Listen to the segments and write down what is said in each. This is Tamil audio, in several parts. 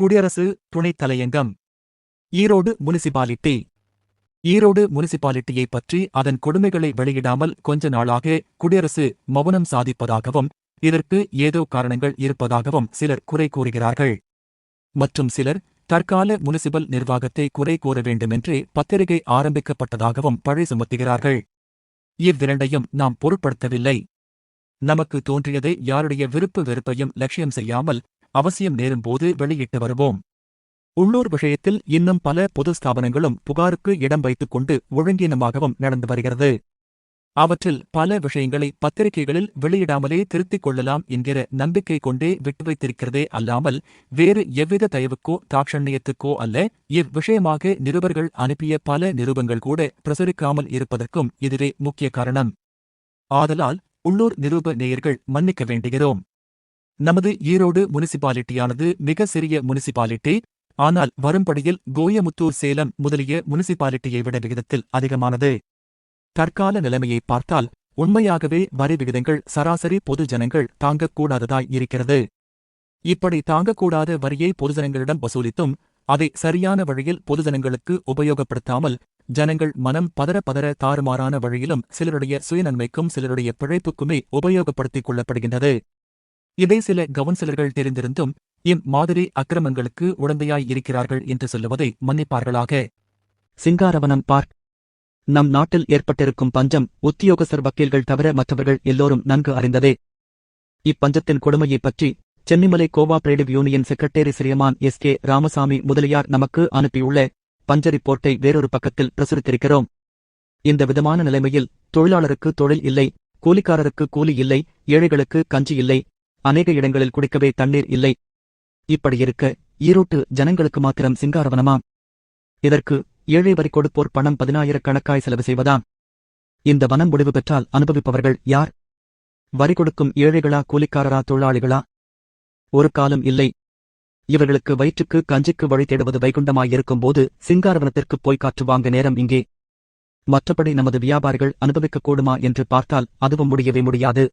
குடியரசு துணைத் தலையங்கம் ஈரோடு முனிசிபாலிட்டி. ஈரோடு முனிசிபாலிட்டியை பற்றி அதன் கொடுமைகளை வெளியிடாமல் கொஞ்ச நாளாக குடியரசு மௌனம் சாதிப்பதாகவும் இதற்கு ஏதோ காரணங்கள் இருப்பதாகவும் சிலர் குறை கூறுகிறார்கள். மற்றும் சிலர் தற்கால முனிசிபல் நிர்வாகத்தை குறை கூற வேண்டுமென்றே பத்திரிகை ஆரம்பிக்கப்பட்டதாகவும் பழி சுமத்துகிறார்கள். இவ்விரண்டையும் நாம் பொருட்படுத்தவில்லை. நமக்கு தோன்றியதை யாருடைய விருப்பு வெறுப்பையும் லட்சியம் செய்யாமல் அவசியம் நேரும்போது வெளியிட்டு வருவோம். உள்ளூர் விஷயத்தில் இன்னும் பல பொது ஸ்தாபனங்களும் புகாருக்கு இடம் வைத்துக் கொண்டு ஒழுங்கீனமாகவும் நடந்து வருகிறது. அவற்றில் பல விஷயங்களை பத்திரிகைகளில் வெளியிடாமலே திருத்திக் கொள்ளலாம் என்கிற நம்பிக்கை கொண்டே விட்டு வைத்திருக்கிறதே அல்லாமல் வேறு எவ்வித தயவுக்கோ தாட்சண்யத்துக்கோ அல்ல இவ்விஷயமாக நிருபர்கள் அனுப்பிய பல நிருபங்கள் கூட பிரசுரிக்காமல் இருப்பதற்கும் இதுவே முக்கிய காரணம். ஆதலால் உள்ளூர் நிரூப நேயர்கள் மன்னிக்க வேண்டுகிறோம். நமது ஈரோடு முனிசிபாலிட்டியானது மிக சிறிய முனிசிபாலிட்டி. ஆனால் வரும்படியில் கோயமுத்தூர் சேலம் முதலிய முனிசிபாலிட்டியை விட விகிதத்தில் அதிகமானது. தற்கால நிலைமையை பார்த்தால் உண்மையாகவே வரி விகிதங்கள் சராசரி பொது ஜனங்கள் தாங்கக்கூடாததாய் இருக்கிறது. இப்படி தாங்கக்கூடாத வரியை பொதுஜனங்களிடம் வசூலித்தும் அதை சரியான வழியில் பொதுஜனங்களுக்கு உபயோகப்படுத்தாமல் ஜனங்கள் மனம் பதற பதற தாறுமாறான வழியிலும் சிலருடைய சுயநன்மைக்கும் சிலருடைய பிழைப்புக்குமே உபயோகப்படுத்திக் கொள்ளப்படுகின்றது. இதை சில கவுன்சிலர்கள் தெரிந்திருந்தும் இம்மாதிரி அக்கிரமங்களுக்கு உடந்தையாய் இருக்கிறார்கள் என்று சொல்லுவதை மன்னிப்பார்களாக. சிங்காரவனம் பார்க் நம் நாட்டில் ஏற்பட்டிருக்கும் பஞ்சம் உத்தியோகஸ்தர் வக்கீல்கள் தவிர மற்றவர்கள் எல்லோரும் நன்கு அறிந்ததே. இப்பஞ்சத்தின் கொடுமையைப் பற்றி Chennimalai cooperative union secretary Shriman S K Ramasamy Mudaliar நமக்கு அனுப்பியுள்ள பஞ்ச ரிப்போர்ட்டை வேறொரு பக்கத்தில் பிரசுரித்திருக்கிறோம். இந்த விதமான நிலைமையில் தொழிலாளருக்கு தொழில் இல்லை கூலிக்காரருக்கு கூலி இல்லை ஏழைகளுக்கு கஞ்சி இல்லை அநேக இடங்களில் குடிக்கவே தண்ணீர் இல்லை. இப்படியிருக்க ஈரோட்டு ஜனங்களுக்கு மாத்திரம் சிங்காரவனமாம் இதற்கு ஏழை வரி கொடுப்போர் பணம் பதினாயிரக்கணக்காய் செலவு செய்வதாம் இந்த வனம் முடிவு பெற்றால் அனுபவிப்பவர்கள் யார்? வரி கொடுக்கும் ஏழைகளா கூலிக்காரரா தொழிலாளிகளா? ஒரு காலம் இல்லை. இவர்களுக்கு வயிற்றுக்கு கஞ்சிக்கு வழி தேடுவது வைகுண்டமாயிருக்கும் போது சிங்காரவனத்திற்குப் போய் காற்று வாங்க நேரம் இங்கே. மற்றபடி நமது வியாபாரிகள் அனுபவிக்கக்கூடுமா என்று பார்த்தால் அதுவும் முடியவே முடியாது.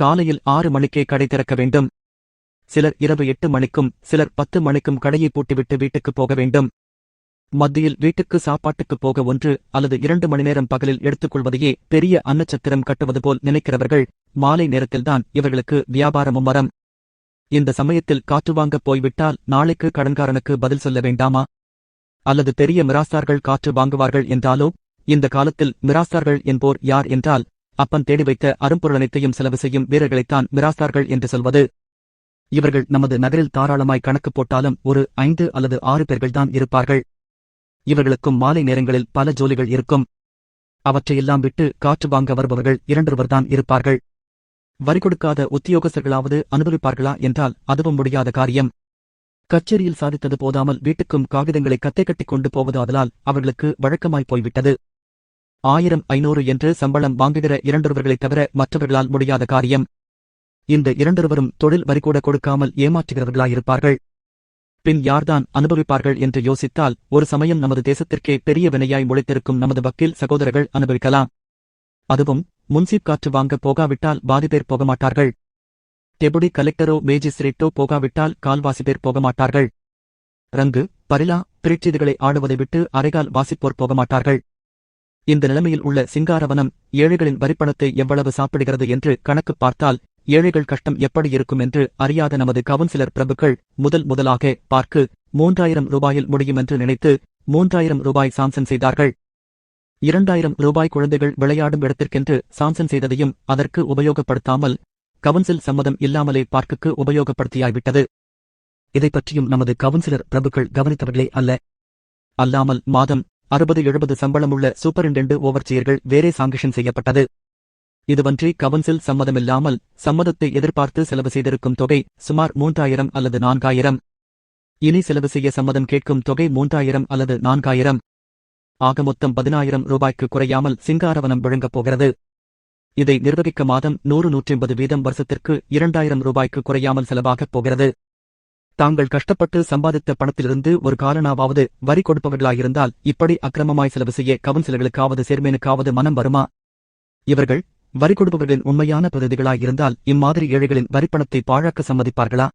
காலையில் ஆறு மணிக்கே கடை திறக்க வேண்டும். சிலர் இரவு எட்டு மணிக்கும் சிலர் பத்து மணிக்கும் கடையை பூட்டிவிட்டு வீட்டுக்குப் போக வேண்டும். மத்தியில் வீட்டுக்கு சாப்பாட்டுக்கு போக ஒன்று அல்லது இரண்டு மணி நேரம் பகலில் எடுத்துக்கொள்வதையே பெரிய அன்னச்சத்திரம் கட்டுவது போல் நினைக்கிறவர்கள் மாலை நேரத்தில்தான் இவர்களுக்கு வியாபாரமும் வரம். இந்த சமயத்தில் காற்று வாங்கப் போய்விட்டால் நாளைக்கு கடன்காரனுக்கு பதில் சொல்ல வேண்டாமா? அல்லது பெரிய மிராசார்கள் காற்று வாங்குவார்கள் என்றாலோ? இந்த காலத்தில் மிராசார்கள் என்போர் யார் என்றால் அப்பன் தேடி வைத்த அரும்பொருள் அனைத்தையும் செலவு செய்யும் வீரர்களைத்தான் மிராஸ்தார்கள் என்று சொல்வது. இவர்கள் நமது நகரில் தாராளமாய் கணக்கு போட்டாலும் ஒரு ஐந்து அல்லது ஆறு பேர்கள்தான் இருப்பார்கள். இவர்களுக்கும் மாலை நேரங்களில் பல ஜோலிகள் இருக்கும். அவற்றையெல்லாம் விட்டு காற்று வாங்க வருபவர்கள் இரண்டொருவர்தான் இருப்பார்கள். வரி கொடுக்காத உத்தியோகஸ்தர்களாவது அனுபவிப்பார்களா என்றால் அதுவும் முடியாத காரியம். கச்சேரியில் சாதித்தது போதாமல் வீட்டுக்கும் காகிதங்களை கத்தை கட்டிக் கொண்டு போவதாதலால் அவர்களுக்கு வழக்கமாய் போய்விட்டது. ஆயிரம் ஐநூறு என்று சம்பளம் வாங்குகிற இரண்டொருவர்களைத் தவிர மற்றவர்களால் முடியாத காரியம். இந்த இரண்டொருவரும் தொழில் வரி கூட கொடுக்காமல் ஏமாற்றுகிறவர்களாயிருப்பார்கள். பின் யார்தான் அனுபவிப்பார்கள் என்று யோசித்தால் ஒரு சமயம் நமது தேசத்திற்கே பெரிய வினையாய் முளைத்திருக்கும் நமது வக்கீல் சகோதரர்கள் அனுபவிக்கலாம். அதுவும் முன்சீப் காற்று வாங்க போகாவிட்டால் பாதி பேர் போக மாட்டார்கள் டெபுடி கலெக்டரோ மேஜிஸ்ட்ரேட்டோ போகாவிட்டால் கால்வாசி பேர் போக மாட்டார்கள் ரங்கு பரிலா பிரீட்சீதுகளை ஆடுவதை விட்டு அரைகால் வாசிப்போர் போக மாட்டார்கள் இந்த நிலைமையில் உள்ள சிங்காரவனம் ஏழைகளின் வரிப்பணத்தை எவ்வளவு சாப்பிடுகிறது என்று கணக்கு பார்த்தால் ஏழைகள் கஷ்டம் எப்படி இருக்கும் என்று அறியாத நமது கவுன்சிலர் பிரபுக்கள் முதல் முதலாக பார்க்கு மூன்றாயிரம் ரூபாயில் முடியும் என்று நினைத்து மூன்றாயிரம் ரூபாய் சாம்சன் செய்தார்கள். இரண்டாயிரம் ரூபாய் குழந்தைகள் விளையாடும் இடத்திற்கென்று சாம்சன் செய்ததையும் அதற்கு உபயோகப்படுத்தாமல் கவுன்சில் சம்மதம் இல்லாமலே பார்க்குக்கு உபயோகப்படுத்தியாய்விட்டது. இதை பற்றியும் நமது கவுன்சிலர் பிரபுக்கள் கவனித்தவர்களே அல்ல. அல்லாமல் மாதம் அறுபது எழுபது சம்பளமுள்ள சூப்பரிண்டெண்டு ஓவர்சியர்கள் வேறே சாங்கிஷன் செய்யப்பட்டது. இதுவன்றி கவுன்சில் சம்மதமில்லாமல் சம்மதத்தை எதிர்பார்த்து செலவு செய்திருக்கும் தொகை சுமார் மூன்றாயிரம் அல்லது நான்காயிரம். இனி செலவு செய்ய சம்மதம் கேட்கும் தொகை மூன்றாயிரம் அல்லது நான்காயிரம். ஆக மொத்தம் பதினாயிரம் ரூபாய்க்கு குறையாமல் சிங்காரவனம் வழங்கப் போகிறது. இதை நிர்வகிக்க மாதம் நூறு நூற்றிம்பது வீதம் வருஷத்திற்கு இரண்டாயிரம் ரூபாய்க்கு குறையாமல் செலவாகப் போகிறது. தாங்கள் கஷ்டப்பட்டு சம்பாதித்த பணத்திலிருந்து ஒரு காலனாவது வரி கொடுப்பவர்களாயிருந்தால் இப்படி அக்கிரமமாய் செலவு செய்ய கவுன்சிலர்களுக்காவது சேர்மேனுக்காவது மனம் வருமா? இவர்கள் வரி கொடுப்பவர்களின் உண்மையான பிரதிநிதிகளாயிருந்தால் இம்மாதிரி ஏழைகளின் வரிப்பணத்தை பாழாக்க சம்மதிப்பார்களா?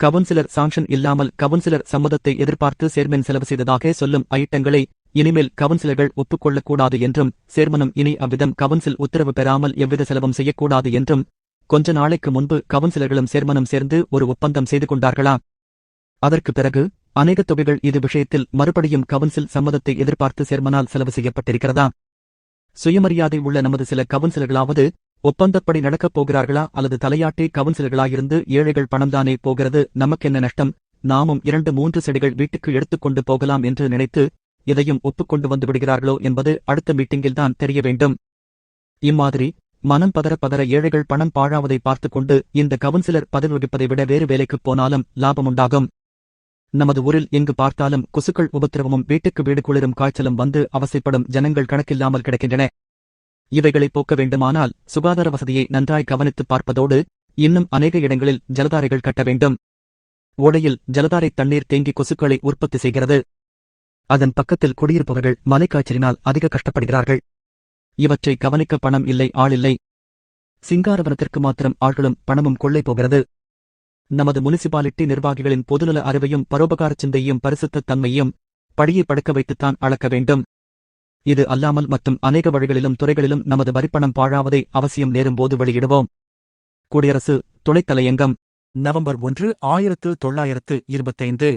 கவுன்சிலர் சாங்ஷன் இல்லாமல் கவுன்சிலர் சம்மதத்தை எதிர்பார்த்து சேர்மன் செலவு செய்ததாக சொல்லும் ஐட்டங்களை இனிமேல் கவுன்சிலர்கள் ஒப்புக்கொள்ளக்கூடாது என்றும் சேர்மனம் இனி அவ்விதம் கவுன்சில் உத்தரவு பெறாமல் எவ்வித செலவும் செய்யக்கூடாது என்றும் கொஞ்ச நாளைக்கு முன்பு கவுன்சிலர்களும் சேர்மனும் சேர்ந்து ஒரு ஒப்பந்தம் செய்து கொண்டார்களா? அதற்கு பிறகு அநேக தொகைகள் இது விஷயத்தில் மறுபடியும் கவுன்சில் சம்மதத்தை எதிர்பார்த்து சேர்மனால் செலவு செய்யப்பட்டிருக்கிறதா? சுயமரியாதை உள்ள நமது சில கவுன்சிலர்களாவது ஒப்பந்தப்படி நடக்கப் போகிறார்களா அல்லது தலையாட்டி கவுன்சிலர்களாயிருந்து ஏழைகள் பணம்தானே போகிறது நமக்கென்ன நஷ்டம்? நாமும் இரண்டு மூன்று செடிகள் வீட்டுக்கு எடுத்துக்கொண்டு போகலாம் என்று நினைத்து இதையும் ஒப்புக்கொண்டு வந்து விடுகிறார்களோ என்பது அடுத்த மீட்டிங்கில்தான் தெரிய வேண்டும். இம்மாதிரி மனம் பதற பதற ஏழைகள் பணம் பாழாவதை பார்த்துக் கொண்டு இந்த கவுன்சிலர் பதவி வகிப்பதை விட வேறு வேலைக்குப் போனாலும் லாபமுண்டாகும் நமது ஊரில் எங்கு பார்த்தாலும் கொசுக்கள் உபத்திரவமும் வீட்டுக்கு வீடு குளிரும் காய்ச்சலும் வந்து அவசைப்படும் ஜனங்கள் கணக்கில்லாமல் கிடக்கின்றன. இவைகளை போக்க வேண்டுமானால் சுகாதார வசதியை நன்றாய் கவனித்துப் பார்ப்பதோடு இன்னும் அநேக இடங்களில் ஜலதாரைகள் கட்ட வேண்டும். ஓடையில் ஜலதாரை தண்ணீர் தேங்கி கொசுக்களை உற்பத்தி செய்கிறது. அதன் பக்கத்தில் குடியிருப்பவர்கள் மலைக்காய்ச்சலினால் அதிக கஷ்டப்படுகிறார்கள். இவற்றை கவனிக்க பணம் இல்லை ஆள் இல்லை. சிங்காரவனத்திற்கு மாத்திரம் ஆட்களும் பணமும் கொள்ளை போகிறது. நமது முனிசிபாலிட்டி நிர்வாகிகளின் பொதுநல அறிவையும் பரோபகார சிந்தையும் பரிசுத்த தன்மையும் படியை படுக்க வைத்துத்தான் அளக்க வேண்டும். இது அல்லாமல் மற்றும் அநேக வழிகளிலும் துறைகளிலும் நமது வரிப்பணம் பாழாவதை அவசியம் நேரும்போது வெளியிடுவோம். குடியரசு துணைத்தலையங்கம் நவம்பர் ஒன்று ஆயிரத்து தொள்ளாயிரத்து இருபத்தைந்து.